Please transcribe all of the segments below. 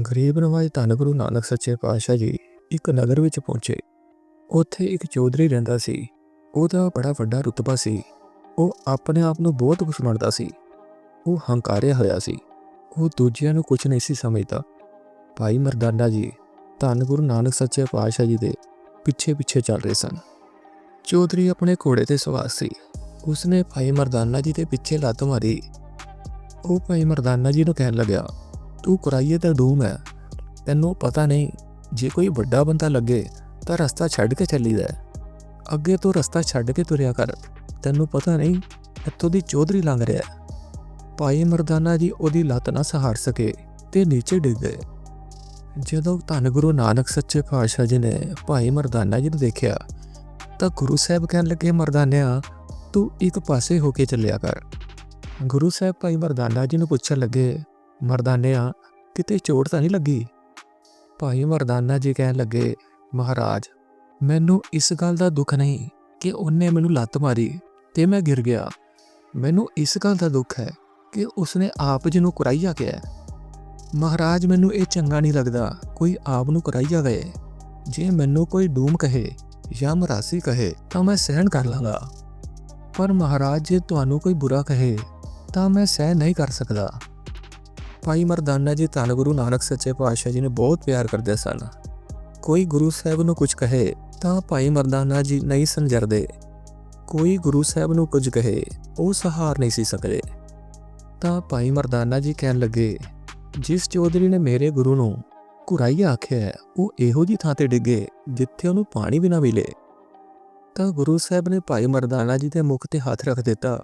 ਗਰੀਬ ਨਵਾਜ ਧੰਨ ਗੁਰੂ ਨਾਨਕ ਸੱਚੇ ਪਾਤਸ਼ਾਹ ਜੀ ਇੱਕ ਨਗਰ ਵਿੱਚ ਪਹੁੰਚੇ। ਉੱਥੇ ਇੱਕ ਚੌਧਰੀ ਰਹਿੰਦਾ ਸੀ। ਉਹਦਾ ਬੜਾ ਵੱਡਾ ਰੁਤਬਾ ਸੀ। ਉਹ ਆਪਣੇ ਆਪ ਨੂੰ ਬਹੁਤ ਕੁਝ ਮੰਨਦਾ ਸੀ। ਉਹ ਹੰਕਾਰਿਆ ਹੋਇਆ ਸੀ। ਉਹ ਦੂਜਿਆਂ ਨੂੰ ਕੁਝ ਨਹੀਂ ਸੀ ਸਮਝਦਾ। ਭਾਈ ਮਰਦਾਨਾ ਜੀ ਧੰਨ ਗੁਰੂ ਨਾਨਕ ਸੱਚੇ ਪਾਤਸ਼ਾਹ ਜੀ ਦੇ ਪਿੱਛੇ ਪਿੱਛੇ ਚੱਲ ਰਹੇ ਸਨ। ਚੌਧਰੀ ਆਪਣੇ ਘੋੜੇ ਤੇ ਸਵਾਰ ਸੀ। ਉਸਨੇ ਭਾਈ ਮਰਦਾਨਾ ਜੀ ਦੇ ਪਿੱਛੇ ਲੱਤ ਮਾਰੀ। ਉਹ ਭਾਈ ਮਰਦਾਨਾ ਜੀ ਨੂੰ ਕਹਿਣ ਲੱਗਿਆ ਤੂੰ ਕੁਰਾਈਏ ਤਾਂ ਡੂਮ ਹੈ ਤੈਨੂੰ ਪਤਾ ਨਹੀਂ, ਜੇ ਕੋਈ ਵੱਡਾ ਬੰਦਾ ਲੱਗੇ ਤਾਂ ਰਸਤਾ ਛੱਡ ਕੇ ਚੱਲੀਦਾ ਹੈ। ਅੱਗੇ ਤੋਂ ਰਸਤਾ ਛੱਡ ਕੇ ਤੁਰਿਆ ਕਰ ਤੈਨੂੰ ਪਤਾ ਨਹੀਂ, ਇੱਥੋਂ ਦੀ ਚੌਧਰੀ ਲੰਘ ਰਿਹਾ ਹੈ। ਭਾਈ ਮਰਦਾਨਾ ਜੀ ਉਹਦੀ ਲੱਤ ਨਾ ਸਹਾਰ ਸਕੇ ਤੇ ਨੀਚੇ ਡਿੱਗ ਗਏ ਜਦੋਂ ਧੰਨ ਗੁਰੂ ਨਾਨਕ ਸੱਚੇ ਪਾਤਸ਼ਾਹ ਜੀ ਨੇ ਭਾਈ ਮਰਦਾਨਾ ਜੀ ਨੂੰ ਦੇਖਿਆ, ਤਾਂ ਗੁਰੂ ਸਾਹਿਬ ਕਹਿਣ ਲੱਗੇ, ਮਰਦਾਨਿਆ, ਤੂੰ ਇੱਕ ਪਾਸੇ ਹੋ ਕੇ ਚੱਲਿਆ ਕਰ ਗੁਰੂ ਸਾਹਿਬ ਭਾਈ ਮਰਦਾਨਾ ਜੀ ਨੂੰ ਪੁੱਛਣ ਲੱਗੇ ਮਰਦਾਨਿਆਂ ਕਿਤੇ ਚੋਟ ਤਾਂ ਨਹੀਂ ਲੱਗੀ? ਭਾਈ ਮਰਦਾਨਾ ਜੀ ਕਹਿਣ ਲੱਗੇ, ਮਹਾਰਾਜ, ਮੈਨੂੰ ਇਸ ਗੱਲ ਦਾ ਦੁੱਖ ਨਹੀਂ ਕਿ ਉਹਨੇ ਮੈਨੂੰ ਲੱਤ ਮਾਰੀ ਤੇ ਮੈਂ ਗਿਰ ਗਿਆ। ਮੈਨੂੰ ਇਸ ਗੱਲ ਦਾ ਦੁੱਖ ਹੈ ਕਿ ਉਸਨੇ ਆਪ ਜੀ ਨੂੰ ਕੁਰਾਈਆ ਕਿਹਾ ਮਹਾਰਾਜ, ਮੈਨੂੰ ਇਹ ਚੰਗਾ ਨਹੀਂ ਲੱਗਦਾ ਕੋਈ ਆਪ ਨੂੰ ਕੁਰਾਈਆ ਗਏ ਜੇ ਮੈਨੂੰ ਕੋਈ ਡੂਮ ਕਹੇ ਜਾਂ ਮਰਾਸੀ ਕਹੇ ਤਾਂ ਮੈਂ ਸਹਿਣ ਕਰ ਲਾਂਗਾ। ਪਰ ਮਹਾਰਾਜ, ਜੇ ਤੁਹਾਨੂੰ ਕੋਈ ਬੁਰਾ ਕਹੇ ਤਾਂ ਮੈਂ ਸਹਿ ਨਹੀਂ ਕਰ ਸਕਦਾ। ਭਾਈ ਮਰਦਾਨਾ ਜੀ ਧੰਨ ਗੁਰੂ ਨਾਨਕ ਸੱਚੇ ਪਾਤਸ਼ਾਹ ਜੀ ਨੇ ਬਹੁਤ ਪਿਆਰ ਕਰਦੇ ਸਨ। ਕੋਈ ਗੁਰੂ ਸਾਹਿਬ ਨੂੰ ਕੁਝ ਕਹੇ ਤਾਂ ਭਾਈ ਮਰਦਾਨਾ ਜੀ ਨਹੀਂ ਸੰਜਰਦੇ। ਕੋਈ ਗੁਰੂ ਸਾਹਿਬ ਨੂੰ ਕੁਝ ਕਹੇ ਉਹ ਸਹਾਰ ਨਹੀਂ ਸੀ ਸਕਦੇ। ਤਾਂ ਭਾਈ ਮਰਦਾਨਾ ਜੀ ਕਹਿਣ ਲੱਗੇ, ਜਿਸ ਚੌਧਰੀ ਨੇ ਮੇਰੇ ਗੁਰੂ ਨੂੰ ਕੁਰਾਈਆ ਆਖਿਆ ਉਹ ਇਹੋ ਜੀ ਥਾਂ ਤੇ ਡਿੱਗੇ ਜਿੱਥੇ ਉਹਨੂੰ ਪਾਣੀ ਵੀ ਨਾ ਮਿਲੇ। ਤਾਂ ਗੁਰੂ ਸਾਹਿਬ ਨੇ ਭਾਈ ਮਰਦਾਨਾ ਜੀ ਦੇ ਮੁਖ ਤੇ ਹੱਥ ਰੱਖ ਦਿੱਤਾ।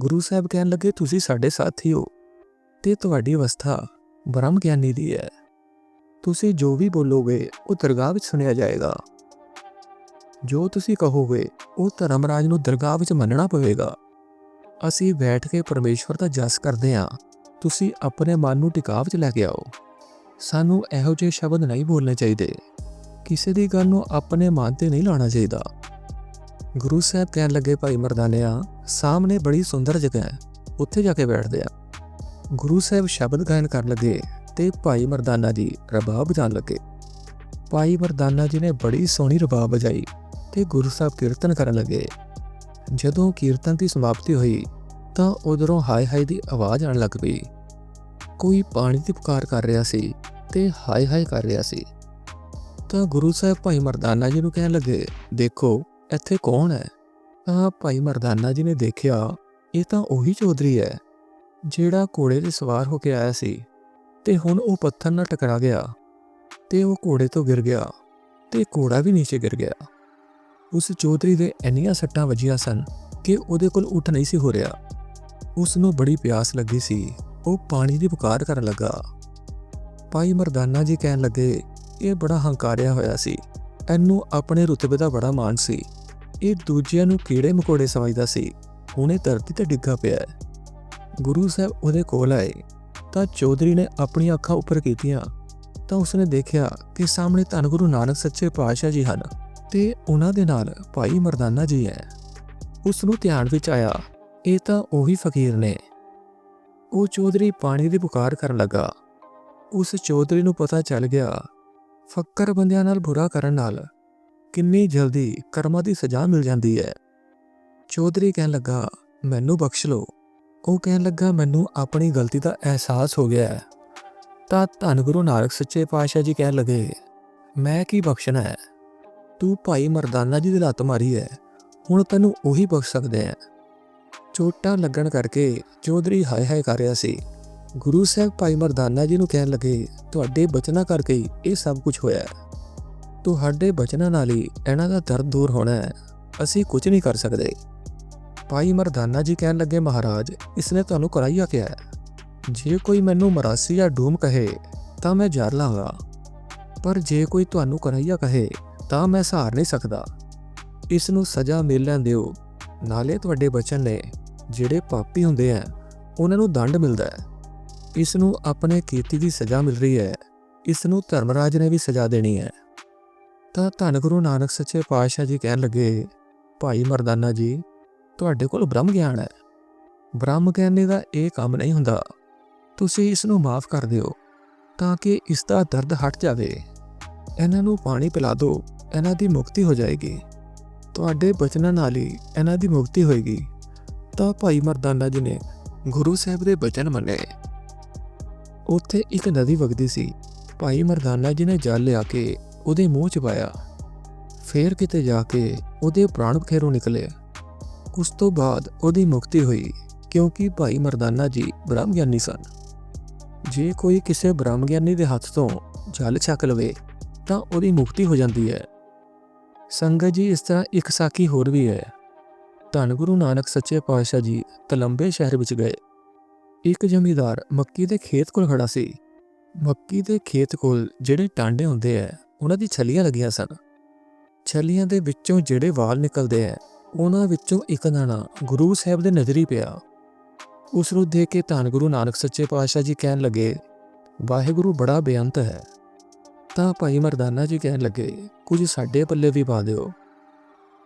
ਗੁਰੂ ਸਾਹਿਬ ਕਹਿਣ ਲੱਗੇ, ਤੁਸੀਂ ਸਾਡੇ ਸਾਥੀ ਹੋ। ਤੇ ਤੁਹਾਡੀ ਅਵਸਥਾ ਬ੍ਰਹਮ ਗਿਆਨੀ ਦੀ ਹੈ। ਤੁਸੀਂ ਜੋ ਵੀ ਬੋਲੋਗੇ, ਉਹ ਦਰਗਾਹ ਵਿੱਚ ਸੁਣਿਆ ਜਾਏਗਾ। ਜੋ ਤੁਸੀਂ ਕਹੋਗੇ, ਉਹ ਧਰਮਰਾਜ ਨੂੰ ਦਰਗਾਹ ਵਿੱਚ ਮੰਨਣਾ ਪਵੇਗਾ। ਅਸੀਂ ਬੈਠ ਕੇ ਪਰਮੇਸ਼ਵਰ ਦਾ ਜਸ ਕਰਦੇ ਹਾਂ ਤੁਸੀਂ ਆਪਣੇ ਮਨ ਨੂੰ ਟਿਕਾਵ ਵਿੱਚ ਲੈ ਕੇ ਆਓ। ਸਾਨੂੰ ਇਹੋ ਜਿਹੇ ਸ਼ਬਦ ਨਹੀਂ ਬੋਲਣੇ ਚਾਹੀਦੇ। ਕਿਸੇ ਦੀ ਗੱਲ ਨੂੰ ਆਪਣੇ ਮਨ ਤੇ ਨਹੀਂ ਲਾਉਣਾ ਚਾਹੀਦਾ। ਗੁਰੂ ਸਾਹਿਬ ਕਹਿਣ ਲੱਗੇ, ਭਾਈ ਮਰਦਾਨਿਆ, ਸਾਹਮਣੇ ਬੜੀ ਸੁੰਦਰ ਜਗ੍ਹਾ ਹੈ। ਉੱਥੇ ਜਾ ਕੇ ਬੈਠਦੇ ਆ। ਗੁਰੂ ਸਾਹਿਬ ਸ਼ਬਦ ਗਾਇਨ ਕਰਨ ਲੱਗੇ ਤੇ ਭਾਈ ਮਰਦਾਨਾ ਜੀ ਰਬਾਬ ਵਜਾਉਣ ਲੱਗੇ। ਭਾਈ ਮਰਦਾਨਾ ਜੀ ਨੇ ਬੜੀ ਸੋਹਣੀ ਰਬਾਬ ਵਜਾਈ ਤੇ ਗੁਰੂ ਸਾਹਿਬ ਕੀਰਤਨ ਕਰਨ ਲੱਗੇ। ਜਦੋਂ ਕੀਰਤਨ ਦੀ ਸਮਾਪਤੀ ਹੋਈ ਤਾਂ ਉਧਰੋਂ ਹਾਏ ਹਾਏ ਦੀ ਆਵਾਜ਼ ਆਉਣ ਲੱਗ ਪਈ। ਕੋਈ ਪਾਣੀ ਦੀ ਪੁਕਾਰ ਕਰ ਰਿਹਾ ਸੀ ਤੇ ਹਾਏ ਹਾਏ ਕਰ ਰਿਹਾ ਸੀ। ਤਾਂ ਗੁਰੂ ਸਾਹਿਬ ਭਾਈ ਮਰਦਾਨਾ ਜੀ ਨੂੰ ਕਹਿਣ ਲੱਗੇ, ਦੇਖੋ, ਇੱਥੇ ਕੌਣ ਹੈ? ਤਾਂ ਭਾਈ ਮਰਦਾਨਾ ਜੀ ਨੇ ਦੇਖਿਆ, ਇਹ ਤਾਂ ਉਹੀ ਚੌਧਰੀ ਹੈ। ਜਿਹੜਾ ਘੋੜੇ ਤੇ ਸਵਾਰ ਹੋ ਕੇ ਆਇਆ ਸੀ ਤੇ ਹੁਣ ਉਹ ਪੱਥਰ ਨਾਲ ਟਕਰਾ ਗਿਆ ਤੇ ਉਹ ਘੋੜੇ ਤੋਂ ਗਿਰ ਗਿਆ ਤੇ ਘੋੜਾ ਵੀ ਨੀਚੇ ਗਿਰ ਗਿਆ। ਉਸ ਚੌਧਰੀ ਦੇ ਇੰਨੀਆਂ ਸੱਟਾਂ ਵੱਜੀਆਂ ਸਨ ਕਿ ਉਹਦੇ ਕੋਲ ਉੱਠ ਨਹੀਂ ਸੀ ਹੋ ਰਿਹਾ। ਉਸ ਨੂੰ ਬੜੀ ਪਿਆਸ ਲੱਗੀ ਸੀ। ਉਹ ਪਾਣੀ ਦੀ ਪੁਕਾਰ ਕਰਨ ਲੱਗਾ। ਭਾਈ ਮਰਦਾਨਾ ਜੀ ਕਹਿਣ ਲੱਗੇ, ਇਹ ਬੜਾ ਹੰਕਾਰਿਆ ਹੋਇਆ ਸੀ। ਇਹਨੂੰ ਆਪਣੇ ਰੁਤਬੇ ਦਾ ਬੜਾ ਮਾਣ ਸੀ। ਇਹ ਦੂਜਿਆਂ ਨੂੰ ਕੀੜੇ ਮਕੋੜੇ ਸਮਝਦਾ ਸੀ। ਹੁਣ ਇਹ ਧਰਤੀ ਤੇ ਡਿੱਗਾ ਪਿਆ ਹੈ। ਗੁਰੂ ਸਾਹਿਬ ਉਹਦੇ ਕੋਲ ਆਏ ਤਾਂ ਚੌਧਰੀ ਨੇ ਆਪਣੀਆਂ ਅੱਖਾਂ ਉੱਪਰ ਕੀਤੀਆਂ ਤਾਂ ਉਸਨੇ ਦੇਖਿਆ ਕਿ ਸਾਹਮਣੇ ਧੰਨ ਗੁਰੂ ਨਾਨਕ ਸੱਚੇ ਪਾਤਸ਼ਾਹ ਜੀ ਹਨ ਤੇ ਉਹਨਾਂ ਦੇ ਨਾਲ ਭਾਈ ਮਰਦਾਨਾ ਜੀ ਹੈ। ਉਸ ਨੂੰ ਧਿਆਨ ਵਿੱਚ ਆਇਆ, ਇਹ ਤਾਂ ਉਹੀ ਫਕੀਰ ਨੇ। ਉਹ ਚੌਧਰੀ ਪਾਣੀ ਦੀ ਪੁਕਾਰ ਕਰਨ ਲੱਗਾ। ਉਸ ਚੌਧਰੀ ਨੂੰ ਪਤਾ ਚੱਲ ਗਿਆ, ਫੱਕਰ ਬੰਦਿਆਂ ਨਾਲ ਬੁਰਾ ਕਰਨ ਨਾਲ ਕਿੰਨੀ ਜਲਦੀ ਕਰਮਾਂ ਦੀ ਸਜ਼ਾ ਮਿਲ ਜਾਂਦੀ ਹੈ। ਚੌਧਰੀ ਕਹਿਣ ਲੱਗਾ, ਮੈਨੂੰ ਬਖਸ਼ ਲਓ। ਉਹ ਕਹਿਣ ਲੱਗਾ, ਮੈਨੂੰ ਆਪਣੀ ਗਲਤੀ ਦਾ ਅਹਿਸਾਸ ਹੋ ਗਿਆ ਹੈ। ਤਾਂ ਧੰਨ ਗੁਰੂ ਨਾਨਕ ਸੱਚੇ ਪਾਤਸ਼ਾਹ ਜੀ ਕਹਿਣ ਲੱਗੇ, ਮੈਂ ਕੀ ਬਖਸ਼ਣਾ ਹੈ? ਤੂੰ ਭਾਈ ਮਰਦਾਨਾ ਜੀ ਦੀ ਲੱਤ ਮਾਰੀ ਹੈ। ਹੁਣ ਤੈਨੂੰ ਉਹੀ ਬਖਸ਼ ਸਕਦੇ ਆ ਚੋਟਾਂ ਲੱਗਣ ਕਰਕੇ ਚੌਧਰੀ ਹਾਏ ਹਾਏ ਕਰ ਰਿਹਾ ਸੀ। ਗੁਰੂ ਸਾਹਿਬ ਭਾਈ ਮਰਦਾਨਾ ਜੀ ਨੂੰ ਕਹਿਣ ਲੱਗੇ, ਤੁਹਾਡੇ ਬਚਨਾਂ ਕਰਕੇ ਹੀ ਇਹ ਸਭ ਕੁਝ ਹੋਇਆ ਹੈ। ਤੁਹਾਡੇ ਬਚਨਾਂ ਨਾਲ ਹੀ ਇਹਨਾਂ ਦਾ ਦਰਦ ਦੂਰ ਹੋਣਾ ਹੈ। ਅਸੀਂ ਕੁਝ ਨਹੀਂ ਕਰ ਸਕਦੇ। ਭਾਈ ਮਰਦਾਨਾ ਜੀ ਕਹਿਣ ਲੱਗੇ, ਮਹਾਰਾਜ ਇਸਨੇ ਤੁਹਾਨੂੰ ਕਰਾਈਆ ਕਿਹਾ ਹੈ? ਜੇ ਕੋਈ ਮੈਨੂੰ ਮਰਾਸੀ ਜਾਂ ਡੂਮ ਕਹੇ, ਤਾਂ ਮੈਂ ਜਰ ਲਾਂਗਾ। ਪਰ ਜੇ ਕੋਈ ਤੁਹਾਨੂੰ ਕਰਾਈਆ ਕਹੇ, ਤਾਂ ਮੈਂ ਸਹਾਰ ਨਹੀਂ ਸਕਦਾ। ਇਸ ਨੂੰ ਸਜ਼ਾ ਮਿਲ ਲੈਣ ਦਿਓ। ਨਾਲੇ ਤੁਹਾਡੇ ਬਚਨ ਨੇ, ਜਿਹੜੇ ਪਾਪੀ ਹੁੰਦੇ ਆ ਉਹਨਾਂ ਨੂੰ ਦੰਡ ਮਿਲਦਾ ਹੈ। ਇਸ ਨੂੰ ਆਪਣੇ ਕੀਤੀ ਦੀ ਸਜ਼ਾ ਮਿਲ ਰਹੀ ਹੈ। ਇਸ ਨੂੰ ਧਰਮਰਾਜ ਨੇ ਵੀ ਸਜ਼ਾ ਦੇਣੀ ਹੈ। ਤਾਂ ਧੰਨ ਗੁਰੂ ਨਾਨਕ ਸੱਚੇ ਪਾਤਸ਼ਾਹ ਜੀ ਕਹਿਣ ਲੱਗੇ, ਭਾਈ ਮਰਦਾਨਾ ਜੀ ਤੁਹਾਡੇ ਕੋਲ ਬ੍ਰਹਮ ਗਿਆਨ ਹੈ। ਬ੍ਰਹਮ ਗਿਆਨੀ ਦਾ ਇਹ ਕੰਮ ਨਹੀਂ ਹੁੰਦਾ। ਤੁਸੀਂ ਇਸ ਨੂੰ ਮਾਫ ਕਰ ਦਿਓ ਤਾਂ ਕਿ ਇਸ ਦਾ ਦਰਦ ਹਟ ਜਾਵੇ। ਇਹਨਾਂ ਨੂੰ ਪਾਣੀ ਪਿਲਾ ਦਿਓ, ਇਹਨਾਂ ਦੀ ਮੁਕਤੀ ਹੋ ਜਾਏਗੀ। ਤੁਹਾਡੇ ਬਚਨਾਂ ਨਾਲ ਹੀ ਇਹਨਾਂ ਦੀ ਮੁਕਤੀ ਹੋਏਗੀ। ਤਾਂ ਭਾਈ ਮਰਦਾਨਾ ਜੀ ਨੇ ਗੁਰੂ ਸਾਹਿਬ ਦੇ ਬਚਨ ਮੰਨੇ। ਉੱਥੇ ਇੱਕ ਨਦੀ ਵਗਦੀ ਸੀ। ਭਾਈ ਮਰਦਾਨਾ ਜੀ ਨੇ ਜਲ ਲਿਆ ਕੇ ਉਹਦੇ ਮੂੰਹ 'ਚ ਪਾਇਆ। ਫੇਰ ਕਿਤੇ ਜਾ ਕੇ ਉਹਦੇ ਪ੍ਰਾਣ ਬਖੇਰੋਂ ਨਿਕਲੇ। ਉਸ ਤੋਂ ਬਾਅਦ ਉਹਦੀ ਮੁਕਤੀ ਹੋਈ, ਕਿਉਂਕਿ ਭਾਈ ਮਰਦਾਨਾ ਜੀ ਬ੍ਰਹਮ ਗਿਆਨੀ ਸਨ। ਜੇ ਕੋਈ ਕਿਸੇ ਬ੍ਰਹਮ ਗਿਆਨੀ ਦੇ ਹੱਥ ਤੋਂ ਜਲ ਛਕ ਲਵੇ, ਤਾਂ ਉਹਦੀ ਮੁਕਤੀ ਹੋ ਜਾਂਦੀ ਹੈ। ਸੰਗਤ ਜੀ ਇਸ ਤਰ੍ਹਾਂ ਇੱਕ ਸਾਖੀ ਹੋਰ ਵੀ ਹੈ। ਧੰਨ ਗੁਰੂ ਨਾਨਕ ਸੱਚੇ ਪਾਤਸ਼ਾਹ ਜੀ ਤਲੰਬੇ ਸ਼ਹਿਰ ਵਿੱਚ ਗਏ। ਇੱਕ ਜ਼ਮੀਦਾਰ ਮੱਕੀ ਦੇ ਖੇਤ ਕੋਲ ਖੜਾ ਸੀ। ਮੱਕੀ ਦੇ ਖੇਤ ਕੋਲ ਜਿਹੜੇ ਟਾਂਡੇ ਹੁੰਦੇ ਆ ਉਹਨਾਂ ਦੀ ਛੱਲੀਆਂ ਲੱਗੀਆਂ ਸਨ। ਛੱਲੀਆਂ ਦੇ ਵਿੱਚੋਂ ਜਿਹੜੇ ਵਾਲ ਨਿਕਲਦੇ ਆ ਉਹਨਾਂ ਵਿੱਚੋਂ ਇੱਕ ਦਾਣਾ ਗੁਰੂ ਸਾਹਿਬ ਦੇ ਨਜ਼ਰੀ ਪਿਆ। ਉਸ ਨੂੰ ਦੇਖ ਕੇ ਧੰਨ ਗੁਰੂ ਨਾਨਕ ਸੱਚੇ ਪਾਤਸ਼ਾਹ ਜੀ ਕਹਿਣ ਲੱਗੇ, ਵਾਹਿਗੁਰੂ ਬੜਾ ਬੇਅੰਤ ਹੈ। ਤਾਂ ਭਾਈ ਮਰਦਾਨਾ ਜੀ ਕਹਿਣ ਲੱਗੇ, ਕੁਝ ਸਾਡੇ ਪੱਲੇ ਵੀ ਪਾ ਦਿਓ।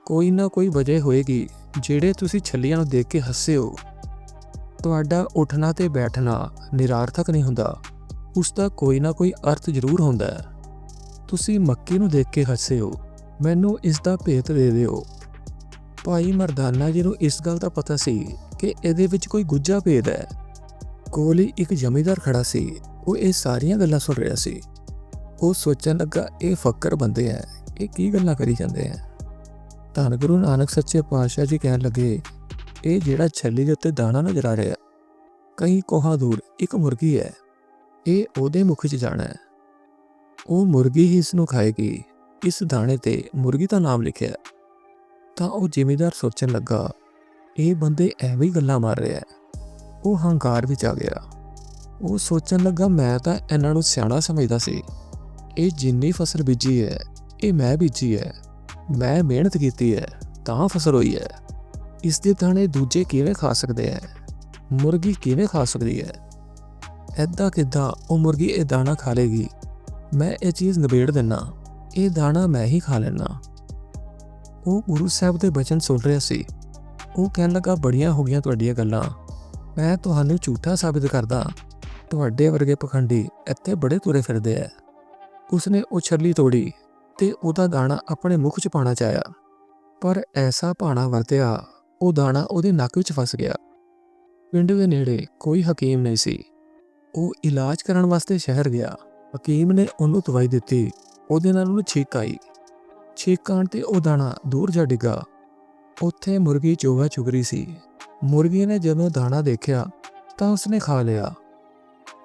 ਕੋਈ ਨਾ ਕੋਈ ਵਜ੍ਹਾ ਹੋਏਗੀ, ਜਿਹੜੇ ਤੁਸੀਂ ਛੱਲੀਆਂ ਨੂੰ ਦੇਖ ਕੇ ਹੱਸੇ ਹੋ। ਤੁਹਾਡਾ ਉੱਠਣਾ ਤੇ ਬੈਠਣਾ ਨਿਰਾਰਥਕ ਨਹੀਂ ਹੁੰਦਾ। ਉਸ ਦਾ ਕੋਈ ਨਾ ਕੋਈ ਅਰਥ ਜ਼ਰੂਰ ਹੁੰਦਾ ਹੈ। ਤੁਸੀਂ ਮੱਕੀ ਨੂੰ ਦੇਖ ਕੇ ਹੱਸੇ ਹੋ। ਮੈਨੂੰ ਇਸ ਦਾ ਭੇਤ ਦੇ ਦਿਓ। ਭਾਈ ਮਰਦਾਨਾ ਜੀ ਨੂੰ ਇਸ ਗੱਲ ਦਾ ਪਤਾ ਸੀ ਕਿ ਇਹਦੇ ਵਿੱਚ ਕੋਈ ਗੁੱਜਾ ਭੇਦ ਹੈ। ਕੋਲ ਹੀ ਇੱਕ ਜ਼ਮੀਂਦਾਰ ਖੜਾ ਸੀ। ਉਹ ਇਹ ਸਾਰੀਆਂ ਗੱਲਾਂ ਸੁਣ ਰਿਹਾ ਸੀ। ਉਹ ਸੋਚਣ ਲੱਗਾ, ਇਹ ਫੱਕਰ ਬੰਦੇ ਐ। ਇਹ ਕੀ ਗੱਲਾਂ ਕਰੀ ਜਾਂਦੇ ਐ? ਧੰਨ ਗੁਰੂ ਨਾਨਕ ਸੱਚੇ ਪਾਤਸ਼ਾਹ ਜੀ ਕਹਿਣ ਲੱਗੇ, ਇਹ ਜਿਹੜਾ ਛੱਲੀ ਦੇ ਉੱਤੇ ਦਾਣਾ ਨਜ਼ਰ ਆ ਰਿਹਾ, ਕਈ ਕੋਹਾਂ ਦੂਰ ਇੱਕ ਮੁਰਗੀ ਹੈ ਇਹ ਉਹਦੇ ਮੁਖ 'ਚ ਜਾਣਾ ਹੈ ਉਹ ਮੁਰਗੀ ਹੀ ਇਸ ਨੂੰ ਖਾਏਗੀ। ਇਸ ਦਾਣੇ ਤੇ ਮੁਰਗੀ ਦਾ ਨਾਮ ਲਿਖਿਆ। ਤਾਂ ਉਹ ਜ਼ਿਮੀਦਾਰ ਸੋਚਣ ਲੱਗਾ, ਇਹ ਬੰਦੇ ਐਵੇਂ ਹੀ ਗੱਲਾਂ ਮਾਰ ਰਿਹਾ ਹੈ। ਉਹ ਹੰਕਾਰ ਵਿੱਚ ਆ ਗਿਆ। ਉਹ ਸੋਚਣ ਲੱਗਾ, ਮੈਂ ਤਾਂ ਇਹਨਾਂ ਨੂੰ ਸਿਆਣਾ ਸਮਝਦਾ ਸੀ। ਇਹ ਜਿੰਨੀ ਫਸਲ ਬੀਜੀ ਹੈ, ਇਹ ਮੈਂ ਬੀਜੀ ਹੈ। ਮੈਂ ਮਿਹਨਤ ਕੀਤੀ ਹੈ, ਤਾਂ ਫਸਲ ਹੋਈ ਹੈ। ਇਸ ਦੇ ਦਾਣੇ ਦੂਜੇ ਕਿਵੇਂ ਖਾ ਸਕਦੇ ਹੈ? ਮੁਰਗੀ ਕਿਵੇਂ ਖਾ ਸਕਦੀ ਹੈ? ਐਦਾਂ ਕਿਦਾਂ ਉਹ ਮੁਰਗੀ ਇਹ ਦਾਣਾ ਖਾ ਲੇਗੀ? ਮੈਂ ਇਹ ਚੀਜ਼ ਨਿਬੇੜ ਦਿੰਨਾ। ਇਹ ਦਾਣਾ ਮੈਂ ਹੀ ਖਾ ਲੈਣਾ ਉਹ ਗੁਰੂ ਸਾਹਿਬ ਦੇ ਬਚਨ ਸੁਣ ਰਿਹਾ ਸੀ। ਉਹ ਕਹਿਣ ਲੱਗਾ, ਬੜੀਆਂ ਹੋ ਗਈਆਂ ਤੁਹਾਡੀਆਂ ਗੱਲਾਂ। ਮੈਂ ਤੁਹਾਨੂੰ ਝੂਠਾ ਸਾਬਿਤ ਕਰਦਾ। ਤੁਹਾਡੇ ਵਰਗੇ ਪਖੰਡੀ ਇੱਥੇ ਬੜੇ ਤੁਰੇ ਫਿਰਦੇ ਐ। ਉਸਨੇ ਉਹ ਛੱਲੀ ਤੋੜੀ ਤੇ ਉਹਦਾ ਦਾਣਾ ਆਪਣੇ ਮੁਖ 'ਚ ਪਾਣਾ ਚਾਹਿਆ। ਪਰ ਐਸਾ ਭਾਣਾ ਵਰਤਿਆ, ਉਹ ਦਾਣਾ ਉਹਦੇ ਨੱਕ ਵਿੱਚ ਫਸ ਗਿਆ। ਪਿੰਡ ਦੇ ਨੇੜੇ ਕੋਈ ਹਕੀਮ ਨਹੀਂ ਸੀ। ਉਹ ਇਲਾਜ ਕਰਨ ਵਾਸਤੇ ਸ਼ਹਿਰ ਗਿਆ। ਹਕੀਮ ਨੇ ਉਹਨੂੰ ਦਵਾਈ ਦਿੱਤੀ। ਉਹਦੇ ਨਾਲ ਉਹਨੂੰ ਛੀਕ ਆਈ। ਛੀਕ ਤੇ ਉਹ ਦਾਣਾ ਦੂਰ ਜਾ ਡਿੱਗਾ। ਉੱਥੇ ਮੁਰਗੀ ਚੋਗਾ ਚੁਗ ਰਹੀ ਸੀ। ਮੁਰਗੀ ਨੇ ਜਦੋਂ ਦਾਣਾ ਦੇਖਿਆ, ਤਾਂ ਉਸਨੇ ਖਾ ਲਿਆ।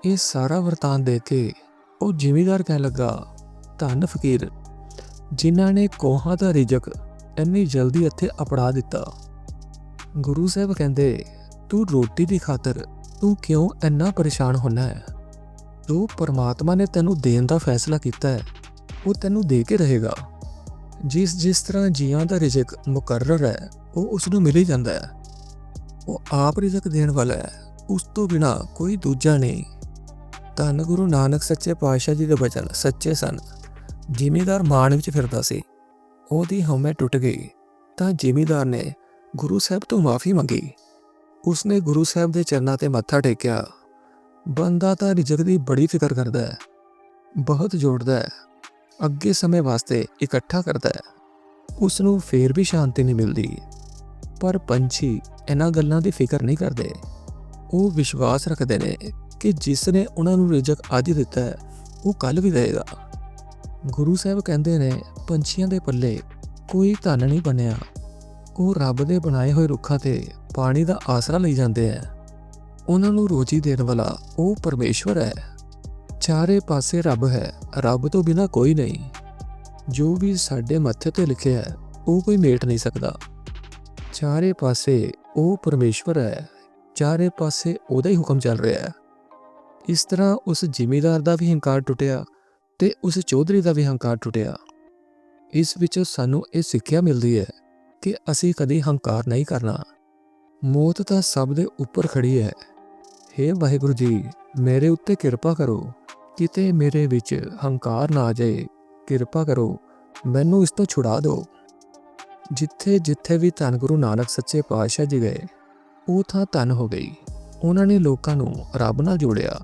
ਇਹ ਸਾਰਾ ਵਰਤਾਨ ਦੇਖ ਕੇ ਉਹ ਜ਼ਿਮੀਦਾਰ ਕਹਿਣ ਲੱਗਾ, ਧੰਨ ਫਕੀਰ, ਜਿਨ੍ਹਾਂ ਨੇ ਕੋਹਾਂ ਦਾ ਰਿਜਕ ਇੰਨੀ ਜਲਦੀ ਇੱਥੇ ਅਪੜਾ ਦਿੱਤਾ। ਗੁਰੂ ਸਾਹਿਬ ਕਹਿੰਦੇ, ਤੂੰ ਰੋਟੀ ਦੀ ਖਾਤਰ ਤੂੰ ਕਿਉਂ ਇੰਨਾ ਪਰੇਸ਼ਾਨ ਹੁੰਨਾ ਹੈ? ਜੋ ਪਰਮਾਤਮਾ ਨੇ ਤੈਨੂੰ ਦੇਣ ਦਾ ਫੈਸਲਾ ਕੀਤਾ ਹੈ। ਉਹ ਤੈਨੂੰ ਦੇ ਕੇ ਰਹੇਗਾ। ਜਿਸ ਜਿਸ ਤਰ੍ਹਾਂ ਜੀਆਂ ਦਾ ਰਿਜ਼ਕ ਮੁਕਰਰ ਹੈ, ਉਹ ਉਸ ਨੂੰ ਮਿਲ ਹੀ ਜਾਂਦਾ ਹੈ। ਉਹ ਆਪ ਰਿਜ਼ਕ ਦੇਣ ਵਾਲਾ ਹੈ, ਉਸ ਤੋਂ ਬਿਨਾ ਕੋਈ ਦੂਜਾ ਨਹੀਂ। ਧੰਨ ਗੁਰੂ ਨਾਨਕ ਸੱਚੇ ਪਾਤਸ਼ਾਹ ਜੀ ਦੇ ਬਚਨ ਸੱਚੇ ਸਨ। ਜ਼ਿਮੀਦਾਰ ਮਾਣ ਵਿੱਚ ਫਿਰਦਾ ਸੀ। ਉਹਦੀ ਹਉਮੈ ਟੁੱਟ ਗਈ, ਤਾਂ ਜ਼ਿਮੀਦਾਰ ਨੇ ਗੁਰੂ ਸਾਹਿਬ ਤੋਂ ਮਾਫੀ ਮੰਗੀ। ਉਸਨੇ ਗੁਰੂ ਸਾਹਿਬ ਦੇ ਚਰਨਾਂ ਤੇ ਮੱਥਾ ਟੇਕਿਆ। ਬੰਦਾ ਤਾਂ ਰਿਜ਼ਕ ਦੀ ਬੜੀ ਫਿਕਰ ਕਰਦਾ ਹੈ, ਬਹੁਤ ਜੋੜਦਾ ਹੈ। ਅੱਗੇ ਸਮੇਂ ਵਾਸਤੇ ਇਕੱਠਾ ਕਰਦਾ ਹੈ। ਉਸ ਨੂੰ ਫੇਰ ਵੀ ਸ਼ਾਂਤੀ ਨਹੀਂ ਮਿਲਦੀ। ਪਰ ਪੰਛੀ ਇਹਨਾਂ ਗੱਲਾਂ ਦੀ ਫਿਕਰ ਨਹੀਂ ਕਰਦੇ। ਉਹ ਵਿਸ਼ਵਾਸ ਰੱਖਦੇ ਨੇ ਕਿ ਜਿਸ ਨੇ ਉਹਨਾਂ ਨੂੰ ਰਿਜ਼ਕ ਅੱਜ ਦਿੱਤਾ ਹੈ, ਉਹ ਕੱਲ ਵੀ ਦੇਵੇਗਾ ਗੁਰੂ ਸਾਹਿਬ ਕਹਿੰਦੇ ਨੇ, ਪੰਛੀਆਂ ਦੇ ਪੱਲੇ ਕੋਈ ਧਨ ਨਹੀਂ ਬਣਿਆ। ਉਹ ਰੱਬ ਦੇ ਬਣਾਏ ਹੋਏ ਰੁੱਖਾਂ ਤੇ ਪਾਣੀ ਦਾ ਆਸਰਾ ਲਈ ਜਾਂਦੇ ਆ ਉਹਨਾਂ ਨੂੰ ਰੋਜੀ ਦੇਣ ਵਾਲਾ ਉਹ ਪਰਮੇਸ਼ਵਰ ਹੈ। ਚਾਰੇ ਪਾਸੇ ਰੱਬ ਹੈ, ਰੱਬ ਤੋਂ ਬਿਨਾ ਕੋਈ ਨਹੀਂ। ਜੋ ਵੀ ਸਾਡੇ ਮੱਥੇ ਤੇ ਲਿਖਿਆ ਹੈ, ਉਹ ਕੋਈ ਮੇਟ ਨਹੀਂ ਸਕਦਾ। ਚਾਰੇ ਪਾਸੇ ਉਹ ਪਰਮੇਸ਼ਵਰ ਹੈ, ਚਾਰੇ ਪਾਸੇ ਉਹਦਾ ਹੀ ਹੁਕਮ ਚੱਲ ਰਿਹਾ ਹੈ। ਇਸ ਤਰ੍ਹਾਂ ਉਸ ਜ਼ਿਮੀਦਾਰ ਦਾ ਵੀ ਹੰਕਾਰ ਟੁੱਟਿਆ ਤੇ ਉਸ ਚੌਧਰੀ ਦਾ ਵੀ ਹੰਕਾਰ ਟੁੱਟਿਆ। ਇਸ ਵਿੱਚੋਂ ਸਾਨੂੰ ਇਹ ਸਿੱਖਿਆ ਮਿਲਦੀ ਹੈ ਕਿ ਅਸੀਂ ਕਦੀ ਹੰਕਾਰ ਨਹੀਂ ਕਰਨਾ। ਮੌਤ ਤਾਂ ਸਭ ਦੇ ਉੱਪਰ ਖੜੀ ਹੈ। हे ਵਾਹਿਗੁਰੂ ਜੀ, ਮੇਰੇ ਉੱਤੇ ਕਿਰਪਾ ਕਰੋ। ਕਿਤੇ ਮੇਰੇ ਵਿੱਚ ਹੰਕਾਰ ਨਾ ਆ ਜਾਏ, ਕਿਰਪਾ ਕਰੋ, ਮੈਨੂੰ ਇਸ ਤੋਂ ਛੁਡਾ ਦਿਓ। ਜਿੱਥੇ ਜਿੱਥੇ ਵੀ ਧੰਨ ਗੁਰੂ ਨਾਨਕ ਸੱਚੇ ਪਾਤਸ਼ਾਹ ਜੀ ਗਏ, ਉਹ ਥਾਂ ਧੰਨ ਹੋ ਗਈ। ਉਹਨਾਂ ਨੇ ਲੋਕਾਂ ਨੂੰ ਰੱਬ ਨਾਲ ਜੋੜਿਆ।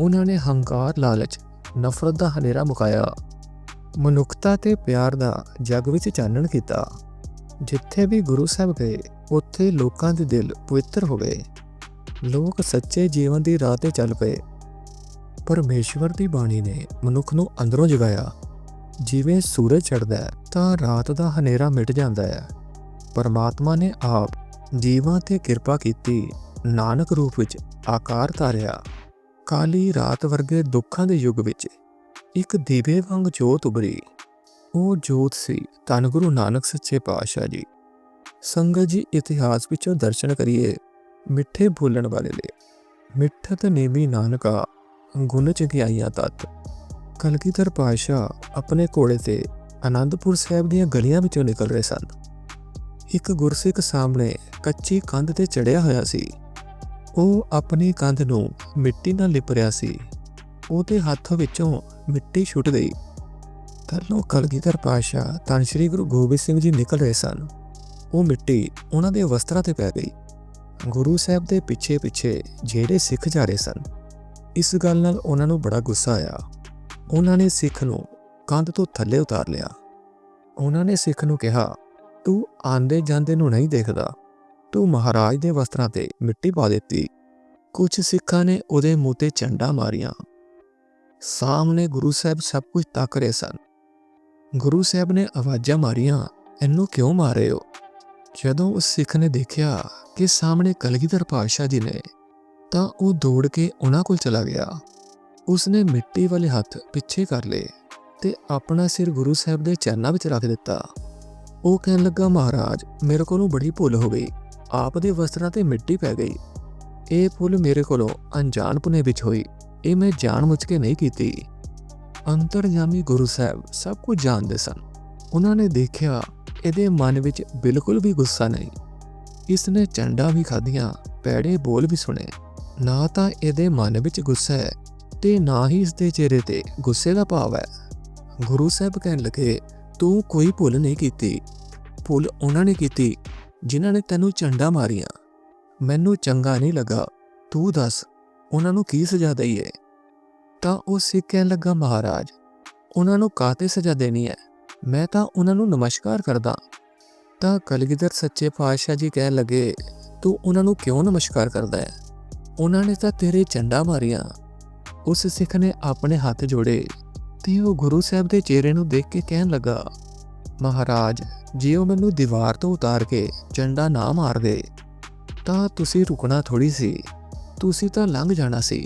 ਉਹਨਾਂ ਨੇ ਹੰਕਾਰ, ਲਾਲਚ, ਨਫ਼ਰਤ ਦਾ ਹਨੇਰਾ ਮੁਕਾਇਆ। ਮਨੁੱਖਤਾ ਤੇ ਪਿਆਰ ਦਾ ਜਗ ਵਿੱਚ ਚਾਨਣ ਕੀਤਾ। ਜਿੱਥੇ ਵੀ ਗੁਰੂ ਸਾਹਿਬ ਗਏ, ਉੱਥੇ ਲੋਕਾਂ ਦੇ ਦਿਲ ਪਵਿੱਤਰ ਹੋ ਗਏ। ਲੋਕ ਸੱਚੇ ਜੀਵਨ ਦੀ ਰਾਹ ਤੇ ਚੱਲ ਪਏ। ਪਰਮੇਸ਼ਵਰ ਦੀ ਬਾਣੀ ਨੇ ਮਨੁੱਖ ਨੂੰ ਅੰਦਰੋਂ ਜਗਾਇਆ। ਜਿਵੇਂ ਸੂਰਜ ਚੜ੍ਹਦਾ ਹੈ, ਤਾਂ ਰਾਤ ਦਾ ਹਨੇਰਾ ਮਿਟ ਜਾਂਦਾ ਹੈ। ਪਰਮਾਤਮਾ ਨੇ ਆਪ ਜੀਵਾਂ ਤੇ ਕਿਰਪਾ ਕੀਤੀ, ਨਾਨਕ ਰੂਪ ਵਿੱਚ ਆਕਾਰ ਧਾਰਿਆ। ਕਾਲੀ ਰਾਤ ਵਰਗੇ ਦੁੱਖਾਂ ਦੇ ਯੁੱਗ ਵਿੱਚ ਇੱਕ ਦੀਵੇ ਵਾਂਗ ਜੋਤ ਉਭਰੀ। ਉਹ ਜੋਤ ਸੀ, ਧੰਨ ਗੁਰੂ ਨਾਨਕ ਸੱਚੇ ਪਾਤਸ਼ਾਹ ਜੀ। ਸੰਗਤ ਜੀ ਇਤਿਹਾਸ ਵਿੱਚੋਂ ਦਰਸ਼ਨ ਕਰੀਏ, ਮਿੱਠੇ ਬੋਲਣ ਵਾਲੇ ਦੇ ਮਿੱਠਤ ਨੇਵੀ ਨਾਨਕਾ ਗੁਣ ਚੰਗਿਆਈਆਂ ਤਤ। ਕਲਗੀਧਰ ਪਾਤਸ਼ਾਹ ਆਪਣੇ ਘੋੜੇ ਤੇ ਆਨੰਦਪੁਰ ਸਾਹਿਬ ਦੀਆਂ ਗਲੀਆਂ ਵਿੱਚੋਂ ਨਿਕਲ ਰਹੇ ਸਨ। ਇੱਕ ਗੁਰਸਿੱਖ ਸਾਹਮਣੇ ਕੱਚੀ ਕੰਧ ਤੇ ਚੜਿਆ ਹੋਇਆ ਸੀ। ਉਹ ਆਪਣੀ ਕੰਧ ਨੂੰ ਮਿੱਟੀ ਨਾਲ ਲਿਪ ਰਿਹਾ ਸੀ। ਉਹਦੇ ਹੱਥ ਵਿੱਚੋਂ ਮਿੱਟੀ ਛੁੱਟ ਗਈ। ਥੱਲੋਂ ਕਲਗੀਧਰ ਪਾਤਸ਼ਾਹ ਤਾਂ ਸ੍ਰੀ ਗੁਰੂ ਗੋਬਿੰਦ ਸਿੰਘ ਜੀ ਨਿਕਲ ਰਹੇ ਸਨ। ਉਹ ਮਿੱਟੀ ਉਹਨਾਂ ਦੇ ਵਸਤਰਾਂ ਤੇ ਪੈ ਗਈ। ਗੁਰੂ ਸਾਹਿਬ ਦੇ ਪਿੱਛੇ ਪਿੱਛੇ ਜਿਹੜੇ ਸਿੱਖ ਜਾ ਰਹੇ ਸਨ। ਇਸ ਗੱਲ ਨਾਲ ਉਹਨਾਂ ਨੂੰ ਬੜਾ ਗੁੱਸਾ ਆਇਆ। ਉਹਨਾਂ ਨੇ ਸਿੱਖ ਨੂੰ ਕੰਧ ਤੋਂ ਥੱਲੇ ਉਤਾਰ ਲਿਆ। ਉਹਨਾਂ ਨੇ ਸਿੱਖ ਨੂੰ ਕਿਹਾ, ਤੂੰ ਆਂਦੇ ਜਾਂਦੇ ਨੂੰ ਨਹੀਂ ਦੇਖਦਾ। ਤੂੰ ਮਹਾਰਾਜ ਦੇ ਵਸਤਰਾਂ ਤੇ ਮਿੱਟੀ ਪਾ ਦਿੱਤੀ। ਕੁਝ ਸਿੱਖਾਂ ਨੇ ਉਹਦੇ ਮੂੰਹ ਤੇ ਚੰਡਾ ਮਾਰੀਆਂ। ਸਾਹਮਣੇ ਗੁਰੂ ਸਾਹਿਬ ਸਭ ਕੁਝ ਤੱਕ ਰਹੇ ਸਨ। ਗੁਰੂ ਸਾਹਿਬ ਨੇ ਆਵਾਜ਼ਾਂ ਮਾਰੀਆਂ, ਇਹਨੂੰ ਕਿਉਂ ਮਾਰੇ ਹੋ? ਜਦੋਂ ਉਸ ਸਿੱਖ ਨੇ ਦੇਖਿਆ ਕਿ ਸਾਹਮਣੇ ਕਲਗੀਧਰ ਪਾਤਸ਼ਾਹ ਜੀ ਨੇ ਤਾਂ ਉਹ ਦੌੜ ਕੇ ਉਹਨਾਂ ਕੋਲ ਚਲਾ ਗਿਆ। ਉਸਨੇ ਮਿੱਟੀ ਵਾਲੇ ਹੱਥ ਪਿੱਛੇ ਕਰ ਲਏ ਤੇ ਆਪਣਾ ਸਿਰ ਗੁਰੂ ਸਾਹਿਬ ਦੇ ਚਰਨਾਂ ਵਿੱਚ ਰੱਖ ਦਿੱਤਾ। ਉਹ ਕਹਿਣ ਲੱਗਾ, ਮਹਾਰਾਜ, ਮੇਰੇ ਕੋਲੋਂ ਬੜੀ ਭੁੱਲ ਹੋ ਗਈ। ਆਪ ਦੇ ਵਸਤਰਾਂ ਤੇ ਮਿੱਟੀ ਪੈ ਗਈ। ਇਹ ਭੁੱਲ ਮੇਰੇ ਕੋਲੋਂ ਅਣਜਾਣਪੁਣੇ ਵਿੱਚ ਹੋਈ। ਇਹ ਮੈਂ ਜਾਣਬੁੱਝ ਕੇ ਨਹੀਂ ਕੀਤੀ। ਅੰਤਰਜਾਮੀ ਗੁਰੂ ਸਾਹਿਬ ਸਭ ਕੁਝ ਜਾਣਦੇ ਸਨ। ਉਹਨਾਂ ਨੇ ਦੇਖਿਆ, ਇਹਦੇ ਮਨ ਵਿੱਚ ਬਿਲਕੁਲ ਵੀ ਗੁੱਸਾ ਨਹੀਂ। ਇਸ ਨੇ ਚੰਡਾ ਵੀ ਖਾਧੀਆਂ, ਪੈੜੇ ਬੋਲ ਵੀ ਸੁਣੇ। ਨਾ ਤਾਂ ਇਹਦੇ ਮਨ ਵਿੱਚ ਗੁੱਸਾ ਹੈ ਤੇ ਨਾ ਹੀ ਇਸ ਦੇ ਚਿਹਰੇ ਤੇ ਗੁੱਸੇ ਦਾ ਭਾਵ ਹੈ। ਗੁਰੂ ਸਾਹਿਬ ਕਹਿਣ ਲੱਗੇ, ਤੂੰ ਕੋਈ ਭੁੱਲ ਨਹੀਂ ਕੀਤੀ। ਭੁੱਲ ਉਹਨਾਂ ਨੇ ਕੀਤੀ ਜਿਨ੍ਹਾਂ ਨੇ ਤੈਨੂੰ ਚੰਡਾ ਮਾਰੀਆਂ। ਮੈਨੂੰ ਚੰਗਾ ਨਹੀਂ ਲੱਗਾ। ਤੂੰ ਦੱਸ, ਉਹਨਾਂ ਨੂੰ ਕੀ ਸਜ਼ਾ ਦਈਏ? ਤਾਂ ਉਹ ਸਿੱਖ ਕਹਿਣ ਲੱਗਾ, ਮਹਾਰਾਜ, ਉਹਨਾਂ ਨੂੰ ਕਾਤੇ ਸਜ਼ਾ ਦੇਣੀ ਹੈ? ਮੈਂ ਤਾਂ ਉਹਨਾਂ ਨੂੰ ਨਮਸਕਾਰ ਕਰਦਾ। ਤਾਂ ਕਲਗੀਧਰ ਸੱਚੇ ਪਾਤਸ਼ਾਹ ਜੀ ਕਹਿਣ ਲੱਗੇ, ਤੂੰ ਉਹਨਾਂ ਨੂੰ ਕਿਉਂ ਨਮਸਕਾਰ ਕਰਦਾ ਹੈ? ਉਹਨਾਂ ਨੇ ਤਾਂ ਤੇਰੇ ਚੰਡਾ ਮਾਰੀਆਂ। ਉਸ ਸਿੱਖ ਨੇ ਆਪਣੇ ਹੱਥ ਜੋੜੇ ਤੇ ਉਹ ਗੁਰੂ ਸਾਹਿਬ ਦੇ ਚਿਹਰੇ ਨੂੰ ਦੇਖ ਕੇ ਕਹਿਣ ਲੱਗਾ, ਮਹਾਰਾਜ, ਜੇ ਉਹ ਮੈਨੂੰ ਦੀਵਾਰ ਤੋਂ ਉਤਾਰ ਕੇ ਚੰਡਾ ਨਾ ਮਾਰਦੇ ਤਾਂ ਤੁਸੀਂ ਰੁਕਣਾ ਥੋੜੀ ਸੀ, ਤੁਸੀਂ ਤਾਂ ਲੰਘ ਜਾਣਾ ਸੀ।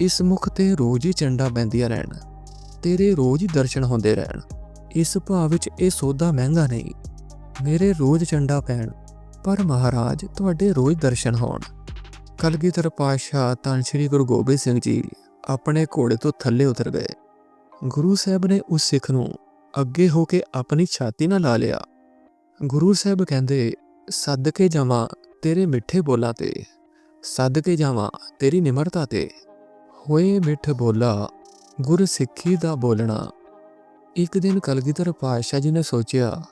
ਇਸ ਮੁਖ ਤੇ ਰੋਜ਼ ਹੀ ਚੰਡਾ ਪੈਂਦੀਆਂ ਰਹਿਣ, ਤੇਰੇ ਰੋਜ਼ ਹੀ ਦਰਸ਼ਨ ਹੁੰਦੇ ਰਹਿਣ। ਇਸ ਭਾਵ ਵਿੱਚ ਇਹ ਸੌਦਾ ਮਹਿੰਗਾ ਨਹੀਂ, ਮੇਰੇ ਰੋਜ਼ ਚੰਡਾ ਪੈਣ, ਪਰ ਮਹਾਰਾਜ, ਤੁਹਾਡੇ ਰੋਜ਼ ਦਰਸ਼ਨ ਹੋਣ। ਕਲਗੀਧਰ ਪਾਤਸ਼ਾਹ ਤਾਂ ਸ੍ਰੀ ਗੁਰੂ ਗੋਬਿੰਦ ਸਿੰਘ ਜੀ ਆਪਣੇ ਘੋੜੇ ਤੋਂ ਥੱਲੇ ਉਤਰ ਗਏ। ਗੁਰੂ ਸਾਹਿਬ ਨੇ ਉਸ ਸਿੱਖ ਨੂੰ ਅੱਗੇ ਹੋ ਕੇ ਆਪਣੀ ਛਾਤੀ ਨਾਲ ਲਾ ਲਿਆ। ਗੁਰੂ ਸਾਹਿਬ ਕਹਿੰਦੇ ਸਦਕੇ ਜਾਵਾਂ ਤੇਰੇ ਮਿੱਠੇ ਬੋਲਾਂ ਤੇ ਸਦਕੇ ਜਾਵਾਂ ਤੇਰੀ ਨਿਮਰਤਾ ਤੇ। ਹੋਏ ਮਿੱਠ ਬੋਲਾ ਗੁਰਸਿੱਖੀ ਦਾ ਬੋਲਣਾ। ਇੱਕ ਦਿਨ ਕਲਗੀਧਰ ਪਾਤਸ਼ਾਹ ਜੀ ਨੇ ਸੋਚਿਆ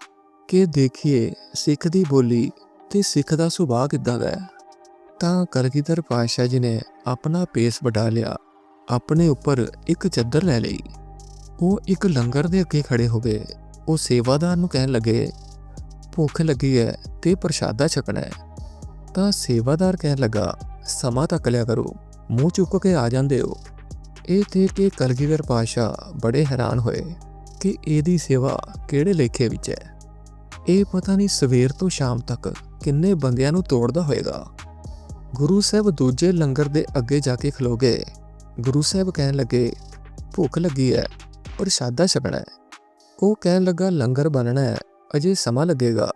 ਕਿ ਦੇਖੀਏ ਸਿੱਖ ਦੀ ਬੋਲੀ ਤੇ ਸਿੱਖ ਦਾ ਸੁਭਾਅ ਕਿੱਦਾਂ ਦਾ ਹੈ। ਤਾਂ ਕਰਗੀਧਰ ਪਾਤਸ਼ਾਹ ਜੀ ਨੇ ਆਪਣਾ ਪੇਸ ਵਧਾ ਲਿਆ, ਆਪਣੇ ਉੱਪਰ ਇੱਕ ਚੱਦਰ ਲੈ ਲਈ। ਉਹ ਇੱਕ ਲੰਗਰ ਦੇ ਅੱਗੇ ਖੜੇ ਹੋ ਗਏ। ਉਹ ਸੇਵਾਦਾਰ ਨੂੰ ਕਹਿਣ ਲੱਗੇ, ਭੁੱਖ ਲੱਗੀ ਹੈ ਤੇ ਪ੍ਰਸ਼ਾਦਾ ਛਕਣਾ ਹੈ ਤਾਂ ਸੇਵਾਦਾਰ ਕਹਿਣ ਲੱਗਾ, ਸਮਾਂ ਤੱਕ ਲਿਆ ਕਰੋ, ਮੂੰਹ ਚੁੱਕ ਕੇ ਆ ਜਾਂਦੇ ਹੋ। ਇਹ ਦੇਖ ਕੇ ਕਲਗੀਧਰ ਪਾਸ਼ਾ ਬੜੇ ਹੈਰਾਨ ਹੋਏ ਕਿ ਇਹਦੀ ਸੇਵਾ ਕਿਹੜੇ ਲੇਖੇ ਵਿੱਚ ਹੈ ਇਹ ਪਤਾ ਨਹੀਂ ਸਵੇਰ ਤੋਂ ਸ਼ਾਮ ਤੱਕ ਕਿੰਨੇ ਬੰਦਿਆਂ ਨੂੰ ਤੋੜਦਾ ਹੋਵੇਗਾ ਗੁਰੂ ਸਾਹਿਬ ਦੂਜੇ ਲੰਗਰ ਦੇ ਅੱਗੇ ਜਾ ਕੇ ਖਲੋ ਗਏ। ਗੁਰੂ ਸਾਹਿਬ ਕਹਿਣ ਲੱਗੇ, ਭੁੱਖ ਲੱਗੀ ਹੈ ਪ੍ਰਸ਼ਾਦਾ ਛਕਣਾ ਹੈ ਉਹ ਕਹਿਣ ਲੱਗਾ, ਲੰਗਰ ਬਣਨਾ ਹੈ ਅਜੇ ਸਮਾਂ ਲੱਗੇਗਾ।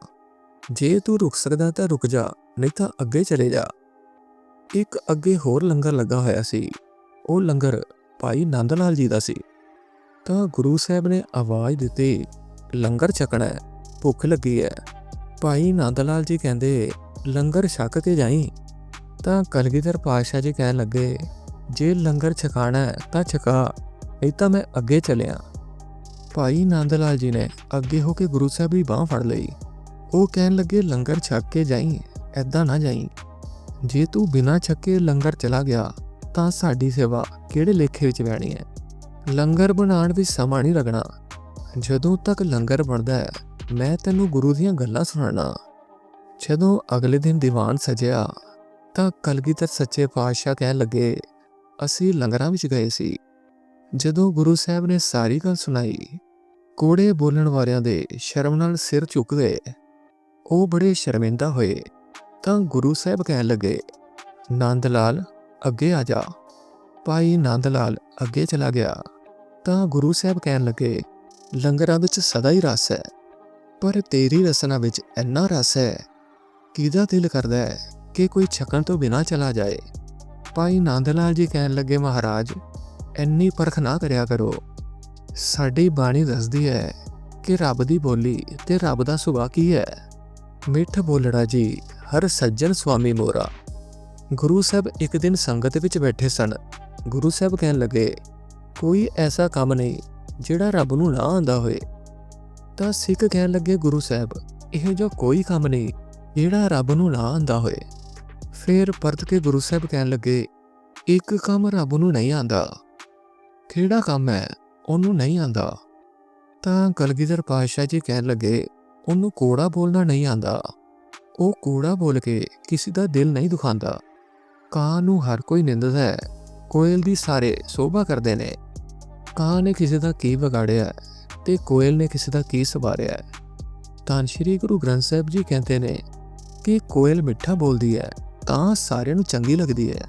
ਜੇ ਤੂੰ ਰੁਕ ਸਕਦਾ ਤਾਂ ਰੁਕ ਜਾ, ਨਹੀਂ ਤਾਂ ਅੱਗੇ ਚਲੇ ਜਾ। ਇੱਕ ਅੱਗੇ ਹੋਰ ਲੰਗਰ ਲੱਗਾ ਹੋਇਆ ਸੀ। ਉਹ ਲੰਗਰ ਭਾਈ ਨੰਦ ਲਾਲ ਜੀ ਦਾ ਸੀ। ਤਾਂ ਗੁਰੂ ਸਾਹਿਬ ਨੇ ਆਵਾਜ਼ ਦਿੱਤੀ, ਲੰਗਰ ਛਕਣਾ ਹੈ ਭੁੱਖ ਲੱਗੀ ਹੈ ਭਾਈ ਨੰਦ ਲਾਲ ਜੀ ਕਹਿੰਦੇ, ਲੰਗਰ ਛਕ ਕੇ ਜਾਈ? ਤਾਂ ਕਲਗੀਧਰ ਪਾਤਸ਼ਾਹ ਜੀ ਕਹਿਣ ਲੱਗੇ, ਜੇ ਲੰਗਰ ਛਕਾਣਾ ਹੈ ਤਾਂ ਛਕਾ, ਨਹੀਂ ਤਾਂ ਮੈਂ ਅੱਗੇ ਚਲਿਆ। ਭਾਈ ਨੰਦ ਲਾਲ ਜੀ ਨੇ ਅੱਗੇ ਹੋ ਕੇ ਗੁਰੂ ਸਾਹਿਬ ਦੀ ਬਾਹ ਫੜ ਲਈ। ਉਹ ਕਹਿਣ ਲੱਗੇ, ਲੰਗਰ ਛਕ ਕੇ ਜਾਈ ਐਦਾਂ ਨਾ ਜਾਈ। ਜੇ ਤੂੰ ਬਿਨਾਂ ਛੱਕੇ ਲੰਗਰ ਚਲਾ ਗਿਆ, ਤਾਂ ਸਾਡੀ ਸੇਵਾ ਕਿਹੜੇ ਲੇਖੇ ਵਿੱਚ ਬੈਣੀ ਹੈ? ਲੰਗਰ ਬਣਾਉਣ ਵਿੱਚ ਸਮਾਂ ਨਹੀਂ ਲੱਗਣਾ। ਜਦੋਂ ਤੱਕ ਲੰਗਰ ਬਣਦਾ ਹੈ, ਮੈਂ ਤੈਨੂੰ ਗੁਰੂ ਦੀਆਂ ਗੱਲਾਂ ਸੁਣਾਣਾ ਜਦੋਂ ਅਗਲੇ ਦਿਨ ਦੀਵਾਨ ਸਜਿਆ ਤਾਂ ਕਲਗੀਧਰ ਸੱਚੇ ਪਾਤਸ਼ਾਹ ਕਹਿਣ ਲੱਗੇ, ਅਸੀਂ ਲੰਗਰਾਂ ਵਿੱਚ ਗਏ ਸੀ। ਜਦੋਂ ਗੁਰੂ ਸਾਹਿਬ ਨੇ ਸਾਰੀ ਗੱਲ ਸੁਣਾਈ, ਕੋੜੇ ਬੋਲਣ ਵਾਲਿਆਂ ਦੇ ਸ਼ਰਮ ਨਾਲ ਸਿਰ ਝੁਕ ਗਏ। ਉਹ ਬੜੇ ਸ਼ਰਮਿੰਦਾ ਹੋਏ। ਤਾਂ ਗੁਰੂ ਸਾਹਿਬ ਕਹਿਣ ਲੱਗੇ ਨੰਦ ਲਾਲ ਅੱਗੇ ਆ ਜਾ। ਭਾਈ ਨੰਦ ਲਾਲ ਅੱਗੇ ਚਲਾ ਗਿਆ। ਤਾਂ ਗੁਰੂ ਸਾਹਿਬ ਕਹਿਣ ਲੱਗੇ, ਲੰਗਰਾਂ ਵਿੱਚ ਸਦਾ ਹੀ ਰਸ ਹੈ, ਪਰ ਤੇਰੀ ਰਸਨਾ ਵਿੱਚ ਇੰਨਾ ਰਸ ਹੈ, ਕਿਹਦਾ ਦਿਲ ਕਰਦਾ ਹੈ? ਕਿ ਕੋਈ ਛਕਣ ਤੋਂ ਬਿਨਾ ਚਲਾ ਜਾਏ। ਭਾਈ ਨੰਦ ਲਾਲ ਜੀ ਕਹਿਣ ਲੱਗੇ, ਮਹਾਰਾਜ, ਇੰਨੀ ਪਰਖ ਨਾ ਕਰਿਆ ਕਰੋ। ਸਾਡੀ ਬਾਣੀ ਦੱਸਦੀ ਹੈ ਕਿ ਰੱਬ ਦੀ ਬੋਲੀ ਤੇ ਰੱਬ ਦਾ ਸੁਭਾਅ ਕੀ ਹੈ? ਮਿੱਠ ਬੋਲੜਾ ਜੀ, ਹਰ ਸੱਜਣ ਸੁਆਮੀ ਮੋਰਾ। ਗੁਰੂ ਸਾਹਿਬ ਇੱਕ ਦਿਨ ਸੰਗਤ ਵਿੱਚ ਬੈਠੇ ਸਨ। ਗੁਰੂ ਸਾਹਿਬ ਕਹਿਣ ਲੱਗੇ, ਕੋਈ ਐਸਾ ਕੰਮ ਨਹੀਂ ਜਿਹੜਾ ਰੱਬ ਨੂੰ ਨਾ ਆਂਦਾ ਹੋਏ। ਤਾਂ ਸਿੱਖ ਕਹਿਣ ਲੱਗੇ, ਗੁਰੂ ਸਾਹਿਬ, ਇਹ ਜੋ ਕੋਈ ਕੰਮ ਨਹੀਂ ਜਿਹੜਾ ਰੱਬ ਨੂੰ ਨਾ ਆਂਦਾ ਹੋਏ। ਫਿਰ ਪਰਤ ਕੇ ਗੁਰੂ ਸਾਹਿਬ ਕਹਿਣ ਲੱਗੇ, ਇੱਕ ਕੰਮ ਰੱਬ ਨੂੰ ਨਹੀਂ ਆਂਦਾ। ਕਿਹੜਾ ਕੰਮ ਹੈ? ਉਹਨੂੰ ਨਹੀਂ ਆਂਦਾ। ਤਾਂ ਕਲਗੀਧਰ ਪਾਤਸ਼ਾਹ ਜੀ ਕਹਿਣ ਲੱਗੇ, ਉਹਨੂੰ ਕੋੜਾ ਬੋਲਣਾ ਨਹੀਂ ਆਂਦਾ। ਉਹ ਕੋੜਾ ਬੋਲ ਕੇ ਕਿਸੇ ਦਾ ਦਿਲ ਨਹੀਂ ਦੁਖਾਉਂਦਾ ਕਾਂ ਨੂੰ ਹਰ ਕੋਈ ਨਿੰਦਦਾ ਹੈ। ਕੋਇਲ ਦੀ ਸਾਰੇ ਸੋਭਾ ਕਰਦੇ ਨੇ। ਕਾਂ ਨੇ ਕਿਸੇ ਦਾ ਕੀ ਵਿਗਾੜਿਆ ਹੈ ਤੇ ਕੋਇਲ ਨੇ ਕਿਸੇ ਦਾ ਕੀ ਸਵਾਰਿਆ ਹੈ? ਤਾਂ ਸ਼੍ਰੀ ਗੁਰੂ ਗ੍ਰੰਥ ਸਾਹਿਬ ਜੀ ਕਹਿੰਦੇ ਨੇ ਕਿ ਕੋਇਲ ਮਿੱਠਾ ਬੋਲਦੀ ਹੈ। ਤਾਂ ਸਾਰਿਆਂ ਨੂੰ ਚੰਗੀ ਲੱਗਦੀ ਹੈ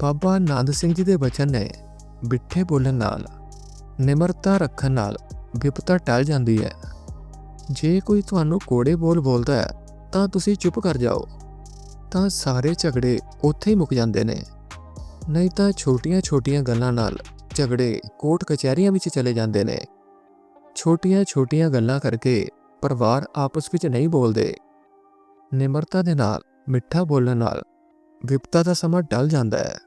ਬਾਬਾ ਆਨੰਦ ਸਿੰਘ ਜੀ ਦੇ ਬਚਨ ਨੇ ਬਿੱਠੇ ਬੋਲਣ ਨਾਲ, ਨਿਮਰਤਾ ਰੱਖਣ ਨਾਲ ਵਿਪਤਾ ਟਲ ਜਾਂਦੀ ਹੈ ਜੇ ਕੋਈ ਤੁਹਾਨੂੰ ਕੋੜੇ ਬੋਲ ਬੋਲਦਾ ਹੈ ਤਾਂ ਤੁਸੀਂ ਚੁੱਪ ਕਰ ਜਾਓ। ਤਾਂ ਸਾਰੇ ਝਗੜੇ ਉੱਥੇ ਹੀ ਮੁੱਕ ਜਾਂਦੇ ਨੇ। ਨਹੀਂ ਤਾਂ ਛੋਟੀਆਂ-ਛੋਟੀਆਂ ਗੱਲਾਂ ਨਾਲ ਝਗੜੇ ਕੋਰਟ ਕਚਹਿਰੀਆਂ ਵਿੱਚ ਚਲੇ ਜਾਂਦੇ ਨੇ। ਛੋਟੀਆਂ-ਛੋਟੀਆਂ ਗੱਲਾਂ ਕਰਕੇ ਪਰਿਵਾਰ ਆਪਸ ਵਿੱਚ ਨਹੀਂ ਬੋਲਦੇ। ਨਿਮਰਤਾ ਦੇ ਨਾਲ ਮਿੱਠਾ ਬੋਲਣ ਨਾਲ ਵਿਪਤਾ ਦਾ ਸਮਾਂ ਟਲ ਜਾਂਦਾ ਹੈ।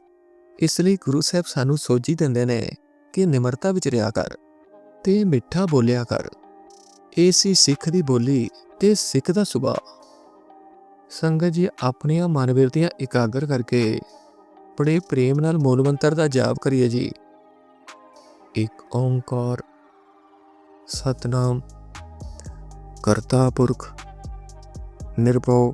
ਇਸ ਲਈ ਗੁਰੂ ਸਾਹਿਬ ਸਾਨੂੰ ਸੋਝੀ ਦਿੰਦੇ ਨੇ ਕਿ ਨਿਮਰਤਾ ਵਿੱਚ ਰਿਹਾ ਕਰ ਤੇ ਮਿੱਠਾ ਬੋਲਿਆ ਕਰ। ਇਹ ਸੀ ਸਿੱਖ ਦੀ ਬੋਲੀ ਤੇ ਸਿੱਖ ਦਾ ਸੁਭਾਅ। ਸੰਗਤ ਜੀ ਆਪਣੀਆਂ ਮਨਵਿਰਤੀਆਂ ਇਕਾਗਰ ਕਰਕੇ ਬੜੇ ਪ੍ਰੇਮ ਨਾਲ ਮੂਲ ਮੰਤਰ ਦਾ ਜਾਪ ਕਰੀਏ ਜੀ। ਇੱਕ ਓੰਕਾਰ, ਸਤਨਾਮ, ਕਰਤਾ ਪੁਰਖ, ਨਿਰਭਉ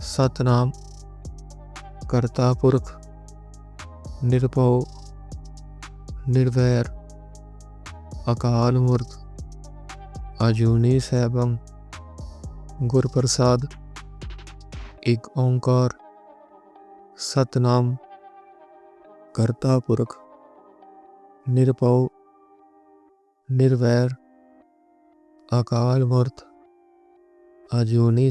ਸਤਨਾਮ ਕਰਤਾ ਪੁਰਖ ਨਿਰਭਉ ਨਿਰਵੈਰ ਅਕਾਲ ਮੂਰਤ ਅਜੂਨੀ ਸੈਭੰ ਗੁਰ ਪ੍ਰਸਾਦ ਇੱਕ ਓੰਕਾਰ ਸਤਨਾਮ ਕਰਤਾ ਪੁਰਖ ਨਿਰਭਉ ਨਿਰਵੈਰ ਅਕਾਲ ਮੂਰਤ ਅਜੂਨੀ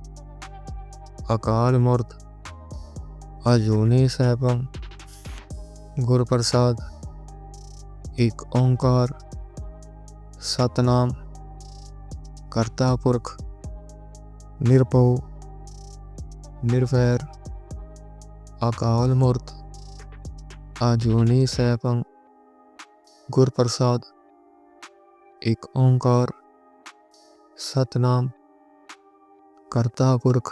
ਅਕਾਲ ਮੂਰਤ, ਅਜੂਨੀ ਸੈਭੰ ਗੁਰ ਪ੍ਰਸਾਦ ਇੱਕ ਓੰਕਾਰ, ਸਤਨਾਮ, ਕਰਤਾ ਪੁਰਖ, ਨਿਰਭਉ, ਨਿਰਵੈਰ, ਅਕਾਲ ਮੂਰਤ ਆਜੂਨੀ ਸੈਭੰ ਗੁਰ ਪ੍ਰਸਾਦ ਇੱਕ ਓੰਕਾਰ, ਸਤਨਾਮ, ਕਰਤਾ ਪੁਰਖ।